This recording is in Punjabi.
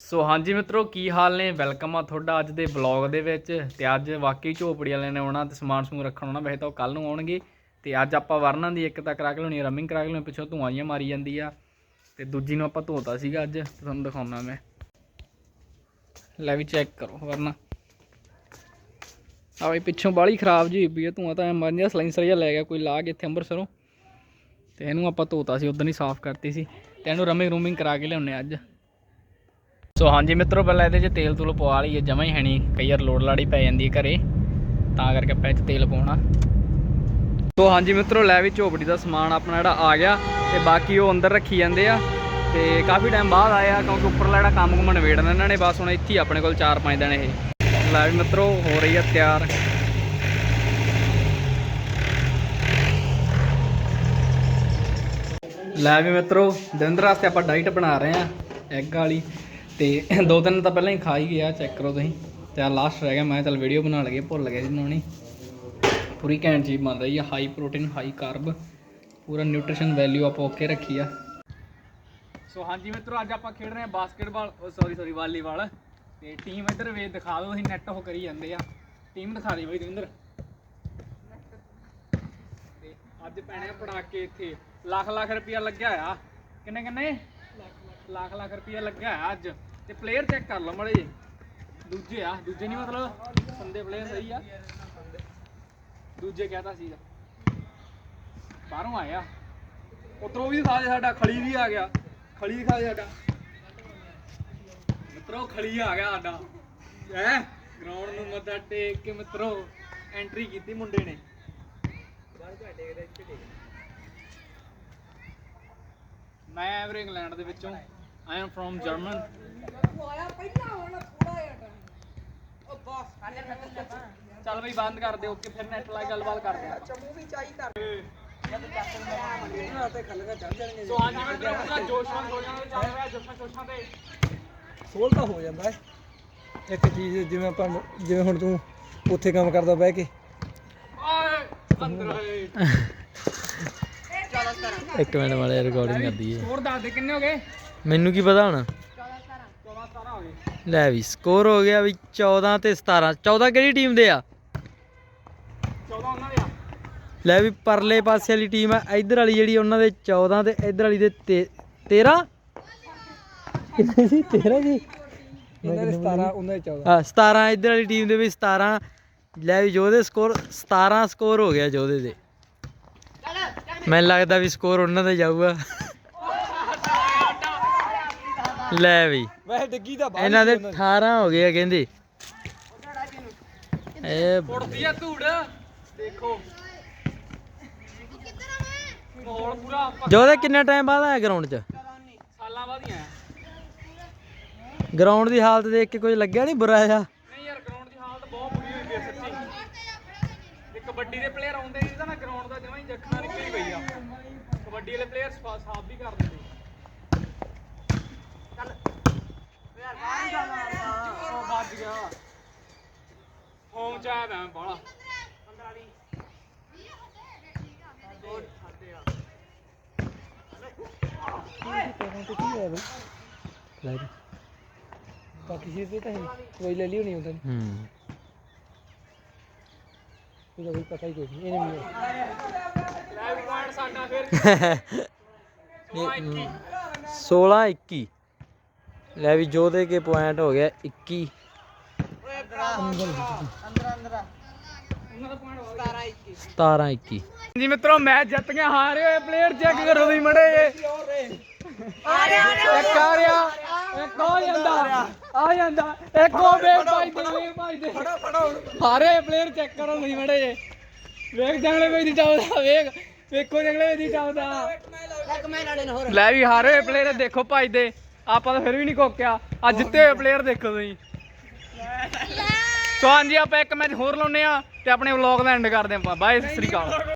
ਸੋ ਹਾਂਜੀ ਮਿੱਤਰੋ, ਕੀ ਹਾਲ ਨੇ? ਵੈਲਕਮ ਆ ਤੁਹਾਡਾ ਅੱਜ ਦੇ ਵਲੌਗ ਦੇ ਵਿੱਚ। ਤੇ ਅੱਜ ਵਾਕਈ ਝੋਪੜੀ ਵਾਲਿਆਂ ਨੇ ਆਉਣਾ ਤੇ ਸਮਾਨ ਸਮੂਨ ਰੱਖਣ ਆਉਣਾ। ਵੈਸੇ ਤਾਂ ਉਹ ਕੱਲ ਨੂੰ ਆਉਣਗੇ। ਤੇ ਅੱਜ ਆਪਾਂ ਵਰਨਾਂ ਦੀ ਇੱਕ ਤਾਂ ਕਰਾ ਕੇ ਲਾਉਣੀ ਰਮਿੰਗ ਕਰਾ ਕੇ ਲਾਉਣੀ ਪਿੱਛੋਂ ਧੂਆਂ ਜਿਹਾ ਮਾਰੀ ਜਾਂਦੀ ਆ। ਤੇ ਦੂਜੀ ਨੂੰ ਆਪਾਂ ਧੋਤਾ ਸੀਗਾ ਅੱਜ, ਤੇ ਤੁਹਾਨੂੰ ਦਿਖਾਉਣਾ ਮੈਂ। ਲੈ ਵੀ ਚੈੱਕ ਕਰੋ ਵਰਨਾ। ਆ ਵੀ ਪਿੱਛੋਂ ਬਾਲੀ ਖਰਾਬ ਜੀ ਹੋਈ ਪਈ ਧੂਆਂ ਤਾਂ ਮਰ ਗਿਆ ਸਲਾਈਸਰ ਜਿਹਾ ਲੈ ਗਿਆ ਕੋਈ ਲਾ ਕੇ ਇੱਥੇ ਅੰਮ੍ਰਿਤਸਰੋਂ। ਤੇ ਇਹਨੂੰ ਆਪਾਂ ਧੋਤਾ ਸੀ ਉਦੋਂ ਹੀ ਸਾਫ਼ ਕਰਤੀ ਸੀ। ਤੇ ਇਹਨੂੰ ਰਮਿੰਗ ਰੂਮਿੰਗ ਕਰਾ ਕੇ ਲਿਆਉਣੇ ਅੱਜ। ਸੋ ਹਾਂਜੀ ਮਿੱਤਰੋ, ਪਹਿਲਾਂ ਇਹਦੇ 'ਚ ਤੇਲ ਤੂਲ ਪਵਾ ਲਈਏ, ਜਮਾ ਹੀ ਹੈ ਨਹੀਂ। ਕਈ ਵਾਰ ਲੋੜ ਲਾੜੀ ਪੈ ਜਾਂਦੀ ਹੈ ਘਰੇ, ਤਾਂ ਕਰਕੇ ਆਪਾਂ ਇਹ ਤੇਲ ਪਾਉਣਾ। ਸੋ ਹਾਂਜੀ ਮਿੱਤਰੋ, ਲੈ ਵੀ ਝੋਪੜੀ ਦਾ ਸਮਾਨ ਆਪਣਾ ਜਿਹੜਾ ਆ ਗਿਆ, ਤੇ ਬਾਕੀ ਉਹ ਅੰਦਰ ਰੱਖੀ ਜਾਂਦੇ ਆ। ਤੇ ਕਾਫੀ ਟਾਈਮ ਬਾਅਦ ਆਇਆ ਕਿਉਂਕਿ ਉੱਪਰਲਾ ਜਿਹੜਾ ਕੰਮ ਕੁਮ ਨਵੇੜਨਾ ਇਹਨਾਂ ਨੇ, ਬਸ ਹੁਣ ਇੱਥੇ ਹੀ ਆਪਣੇ ਕੋਲ 4-5 ਦਿਨ ਇਹ। ਲੈ ਵੀ ਮਿੱਤਰੋ, ਹੋ ਰਹੀ ਆ ਤਿਆਰ। ਲੈ ਵੀ ਮਿੱਤਰੋ, ਦਿਨ ਵਾਸਤੇ ਆਪਾਂ ਡਾਈਟ ਬਣਾ ਰਹੇ ਆ, ਐਗ ਵਾਲੀ। ਤੇ ਦੋ ਤਿੰਨ ਤਾਂ ਪਹਿਲਾਂ ਹੀ ਖਾ ਹੀ ਗਿਆ ਚੈੱਕ ਕਰੋ ਤੁਸੀਂ। ਤੇ ਆ ਲਾਸਟ ਰਹਿ ਗਿਆ, ਮੈਂ ਚੱਲ ਵੀਡੀਓ ਬਣਾ ਲਗੇ ਭੁੱਲ ਗਿਆ ਸੀ ਬਣਾਉਣੀ ਪੂਰੀ ਘੈਂਟ ਚੀਜ਼ ਬਣ ਰਹੀ ਆ ਹਾਈ ਪ੍ਰੋਟੀਨ ਹਾਈ ਕਾਰਬ ਪੂਰਾ ਨਿਊਟ੍ਰੀਸ਼ਨ ਵੈਲਿਊ ਆਪਾਂ ਓਕੇ ਰੱਖੀ ਆ। ਸੋ ਹਾਂਜੀ ਮਿੱਤਰੋ, ਅੱਜ ਆਪਾਂ ਖੇਡ ਰਹੇ ਆ ਬਾਸਕਟਬਾਲ ਸੌਰੀ ਸੌਰੀ ਵਾਲੀਬਾਲ ਤੇ ਟੀਮ ਇੱਧਰ ਵੇ ਦਿਖਾ ਦਿਓ, ਅਸੀਂ ਨੈਟ ਉਹ ਕਰੀ ਜਾਂਦੇ ਆ। ਟੀਮ ਦਿਖਾ ਦੇ ਬਈ ਦਵਿੰਦਰ। ਤੇ ਅੱਜ ਪੈਣੇ ਆ ਪੜਾਕੇ ਇੱਥੇ ਲੱਖ ਲੱਖ ਰੁਪਇਆ ਲੱਗਿਆ ਆ। ਕਿੰਨੇ ਕਿੰਨੇ? ਲੱਖ ਲੱਖ ਰੁਪਇਆ ਲੱਗਾ ਆ ਅੱਜ। ਤੇ ਪਲੇਅਰ ਚੈੱਕ ਕਰ ਲਓ ਮੜੇ ਦੂਜੇ ਆ, ਦੂਜੇ ਨਹੀਂ ਮਤਲਬ ਸੰਦੇ ਪਲੇਅਰ ਸਹੀ ਆ। ਦੂਜੇ ਕਹਤਾ ਸੀਗਾ। ਬਾਹਰੋਂ ਆਇਆ। ਉਤਰੋਂ ਵੀ ਦਿਖਾ ਸਾਡਾ, ਖਲੀ ਵੀ ਆ ਗਿਆ। ਖਲੀ ਦਿਖਾ ਸਾਡਾ। ਮਿੱਤਰੋ, ਖਲੀ ਆ ਗਿਆ ਸਾਡਾ। ਹੈ? ਗਰਾਊਂਡ ਨੂੰ ਮੱਥਾ ਟੇਕ ਕੇ ਮਿੱਤਰੋ ਐਂਟਰੀ ਕੀਤੀ ਮੁੰਡੇ ਨੇ। ਮੈਂ ਐਵਰ ਇੰਗਲੈਂਡ ਦੇ ਵਿੱਚੋਂ। ਆਈ ਐਮ ਫਰੋਮ ਜਰਮਨ ਚੱਲ ਬਈ ਬੰਦ ਕਰ ਦੇ ਓਕੇ ਫਿਰ ਨੈਟ ਲਾ ਕੇ ਗੱਲਬਾਤ ਕਰਦੇ ਆ ਚਮੂ ਵੀ ਚਾਹੀਦਾ। ਸੋ ਅੱਜ ਮੈਂ ਤੇਰਾ ਜੋਸ਼ਾਂ ਜੋਸ਼ਾਂ ਦੇ ਚੱਲ ਰਿਹਾ ਜੋਸ਼ਾਂ ਜੋਸ਼ਾਂ ਤੇ। ਸੋਲ ਤਾਂ ਹੋ ਜਾਂਦਾ ਹੈ। ਇੱਕ ਚੀਜ਼ ਜਿਵੇਂ ਆਪਾਂ ਜਿਵੇਂ ਹੁਣ ਤੂੰ ਉੱਥੇ ਕੰਮ ਕਰਦਾ ਬਹਿ ਕੇ। ਓਏ ਅੰਦਰ ਹੋਏ ਇੱਕ ਮਿੰਟ ਵਾਲੇ ਰਿਕਾਰਡਿੰਗ ਕਰਦੀ ਏ ਹੋਰ ਦੱਸ ਦੇ ਕਿੰਨੇ ਹੋ ਗਏ? ਮੈਨੂੰ ਕੀ ਪਤਾ ਹੁਣ? 14 17 ਹੋ ਗਏ ਲੈ ਵੀ ਸਕੋਰ ਹੋ ਗਿਆ ਵੀ 14 ਤੇ 17 14 ਕਿਹੜੀ ਟੀਮ ਦੇ ਆ? 14 ਉਹਨਾਂ ਦੇ ਆ। ਲੈ ਵੀ ਪਰਲੇ ਪਾਸੇ ਵਾਲੀ ਟੀਮ ਆ ਇੱਧਰ ਵਾਲੀ ਜਿਹੜੀ ਉਹਨਾਂ ਦੇ 14 ਤੇ ਇੱਧਰ ਵਾਲੀ ਦੇ 13 ਕਿੰਨੇ ਸੀ? 13 ਜੀ ਇਹਨਾਂ ਦੇ 17 ਉਹਨਾਂ ਦੇ 14 ਹਾਂ 17 ਇੱਧਰ ਵਾਲੀ ਟੀਮ ਦੇ ਵੀ 17 ਲੈ ਵੀ ਜੋਦੇ ਸਕੋਰ 17 ਸਕੋਰ ਹੋ ਗਿਆ ਜੋਦੇ ਦੇ। ਮੈਨੂੰ ਲੱਗਦਾ ਵੀ ਸਕੋਰ ਉਹਨਾਂ ਦਾ ਜਾਊਗਾ। ਲੈ ਵੀ। ਵੈਸੇ ਡਿੱਗੀ ਤਾਂ ਬਾਹਰ ਇਹਨਾਂ ਦੇ 18 ਹੋ ਗਏ ਆ ਕਹਿੰਦੇ। ਇਹ ਉੜਦੀ ਆ ਧੂੜ। ਦੇਖੋ। ਮਾਹੌਲ ਪੂਰਾ ਜੋਦੇ ਕਿੰਨਾ ਟਾਈਮ ਬਾਅਦ ਆਇਆ ਗਰਾਊਂਡ 'ਚ? ਸਾਲਾਂ ਬਾਅਦ ਹੀ ਆਇਆ। ਗਰਾਊਂਡ ਦੀ ਹਾਲਤ ਦੇਖ ਕੇ ਕੁਝ ਲੱਗਿਆ ਨਹੀਂ ਬੁਰਾ ਆ ਨਹੀਂ ਯਾਰ ਗਰਾਊਂਡ ਦੀ ਹਾਲਤ ਬਹੁਤ ਬੁਰੀ ਹੋਈ ਪਈ ਆ ਸੱਚੀ ਤੇ ਕਬੱਡੀ ਦੇ ਪਲੇਅਰ ਆਉਂਦੇ ਨਹੀਂ ਤਾਂ ਨਾ ਗਰਾਊਂਡ ਦਾ ਜਮਾਂ ਹੀ ਜਖਣਾ ਨਿਕਲੀ ਪਈ ਆ। ਕਬੱਡੀ ਵਾਲੇ ਪਲੇਅਰ ਸਾਫ਼ ਵੀ ਕਰ ਦਿੰਦੇ। ਚੱਲ। ਯਾਰ ਉਹ ਵੱਜ ਗਿਆ। ਹੋਮ ਚ ਆਇਆ ਮੈਂ ਬਾਲਾ 15 ਵਾਲੀ। ਲੈ ਵੀ। ਬਾਕੀ ਸੀ ਤੇ ਤਾਂ ਹੈ। ਕੋਈ ਲੈ ਲਈ ਹੋਣੀ ਉਹਨਾਂ ਨੇ ਹੂੰ। ਉਹਦਾ ਕੋਈ ਪਤਾ ਹੀ ਕੋਈ ਨਹੀਂ ਇਹਨੇ ਮੈਨੂੰ ਲੈ ਵੀ ਪੁਆਇੰਟ ਸਾਡਾ ਫਿਰ 16 21 ਲੈ ਵੀ ਜੋਦੇ ਕੇ ਪੁਆਇੰਟ ਹੋ ਗਿਆ 21 17 21 ਜੀ ਮਿੱਤਰੋ ਮੈਚ ਜਿੱਤ ਕੇ ਹਾਰੇ ਹੋਏ ਪਲੇਅਰ ਚੈੱਕ ਕਰੋ ਤੁਸੀਂ ਮੜੇ ਇੱਕ ਆ ਰਿਹਾ। ਇੱਕ ਹੋ ਜਾਂਦਾ। ਆ ਜਾਂਦਾ। ਇੱਕ ਹੋ ਵੇਖ ਭਾਈ ਦੇ ਵੇਖ ਭਾਈ ਦੇ। ਫੜੋ ਫੜੋ। ਹਾਰੇ ਪਲੇਅਰ ਚੈੱਕ ਕਰੋ ਤੁਸੀਂ ਮੜੇ ਜੇ ਵੇਖ ਜੰਗਲੇ ਵਿੱਚ ਦੀ ਚਾਉਦਾ ਵੇਖ। ਵੇਖੋ ਜੰਗਲੇ ਵਿੱਚ ਦੀ ਚਾਉਦਾ ਲੈ ਵੀ ਹਾਰੇ ਹੋਏ ਪਲੇਅਰ ਦੇਖੋ ਭਾਈ ਦੇ। ਆਪਾਂ ਤਾਂ ਫਿਰ ਵੀ ਨਹੀਂ ਕੋਕਿਆ। ਆ ਜਿੱਤੇ ਹੋਏ ਪਲੇਅਰ ਦੇਖੋ ਤੁਸੀਂ। ਸੋ ਹਾਂਜੀ ਆਪਾਂ ਇੱਕ ਮੈਚ ਹੋਰ ਲਾਉਨੇ ਆ ਤੇ ਆਪਣੇ ਵਲੌਗ ਦਾ ਐਂਡ ਕਰਦੇ ਆਪਾਂ। ਬਾਏ ਸਤਿ ਸ੍ਰੀ ਅਕਾਲ।